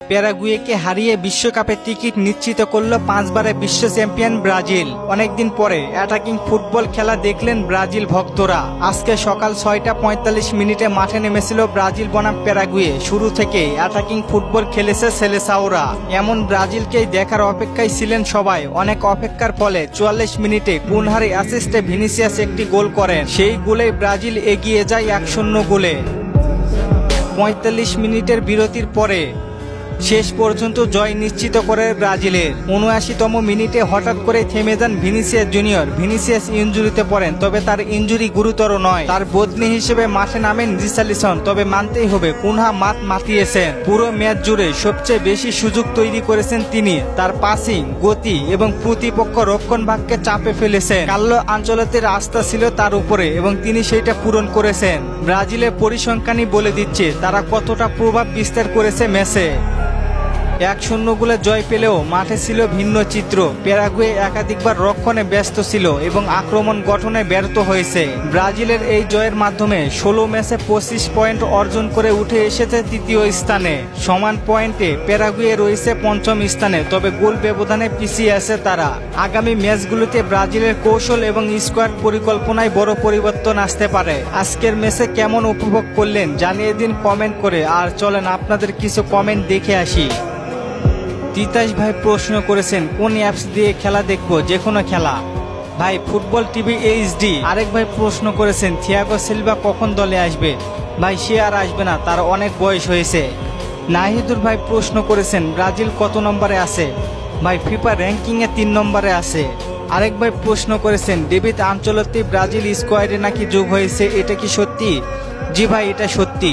প্যারাগুয়েকে হারিয়ে বিশ্বকাপের টিকিট নিশ্চিত করল পাঁচবারের বিশ্ব চ্যাম্পিয়ন ব্রাজিল। অনেকদিন পরে অ্যাটাকিং ফুটবল খেলা দেখলেন ব্রাজিল ভক্তরা। আজকে সকাল ছয়টা পঁয়তাল্লিশ মিনিটে মাঠে নেমেছিল ব্রাজিল বনাম প্যারাগুয়ে। শুরু থেকে অ্যাটাকিং ফুটবল খেলেছে সেলেসাওরা। এমন ব্রাজিলকেই দেখার অপেক্ষায় ছিলেন সবাই। অনেক অপেক্ষার ফলে চুয়াল্লিশ মিনিটে কুনহারি অ্যাসিস্টে ভিনিসিয়াস একটি গোল করেন। সেই গোলেই ব্রাজিল এগিয়ে যায় এক শূন্য গোলে। পঁয়তাল্লিশ মিনিটের বিরতির পরে শেষ পর্যন্ত জয় নিশ্চিত করে ব্রাজিলের। উনআশিতম মিনিটে হঠাৎ করে থেমে যান ভিনিসিয়াস জুনিয়র। ভিনিসিয়াস ইঞ্জুরিতে পড়েন, তবে তার ইঞ্জুরি গুরুতর নয়। তার বদলি হিসেবে মাঠে নামেন রিসালিসন তবে মানতেই হবে কুনহা মাত মাতিয়েছেন। পুরো ম্যাচ জুড়ে সবচেয়ে বেশি সুযোগ তৈরি করেছেন তিনি। তার পাসিং, গতি এবং প্রতিপক্ষ রক্ষণ ভাগকে চাপে ফেলেছেন। কাল্লো আঞ্চলতের আস্থা ছিল তার উপরে এবং তিনি সেটা পূরণ করেছেন। ব্রাজিলের পরিসংখ্যানই বলে দিচ্ছে তারা কতটা প্রভাব বিস্তার করেছে ম্যাচে এক শূন্য গোলে জয় পেলেও মাঠে ছিল ভিন্ন চিত্র। প্যারাগুয়ে একাধিকবার রক্ষণে ব্যস্ত ছিল এবং আক্রমণ গঠনে ব্যর্থ হয়েছে। ব্রাজিলের এই জয়ের মাধ্যমে ষোলো ম্যাচে পঁচিশ পয়েন্ট অর্জন করে উঠে এসেছে তৃতীয় স্থানে। সমান পয়েন্টে প্যারাগুয়ে রয়েছে পঞ্চম স্থানে, তবে গোল ব্যবধানে পিছিয়ে আছে তারা। আগামী ম্যাচগুলোতে ব্রাজিলের কৌশল এবং স্কোয়াড পরিকল্পনায় বড় পরিবর্তন আসতে পারে। আজকের ম্যাচে কেমন উপভোগ করলেন জানিয়ে দিন কমেন্ট করে। আর চলেন আপনাদের কিছু কমেন্ট দেখে আসি। তিতাস ভাই প্রশ্ন করেছেন, কোন অ্যাপস দিয়ে খেলা দেখব? যে কোনো খেলা। ভাই, ফুটবল টিভি এইচডি আরেক ভাই প্রশ্ন করেছেন, থিয়াগো সিলভা কখন দলে আসবে? ভাই, সে আর আসবে না, তার অনেক বয়স হয়েছে। নাহিদুর ভাই প্রশ্ন করেছেন, ব্রাজিল কত নম্বরে আছে? ভাই, ফিফা র্যাঙ্কিংয়ে তিন নম্বরে আছে। আরেক ভাই প্রশ্ন করেছেন, ডেভিড আঞ্চলতে ব্রাজিল স্কোয়াডে নাকি যোগ হয়েছে, এটা কি সত্যি? জি ভাই, এটা সত্যি।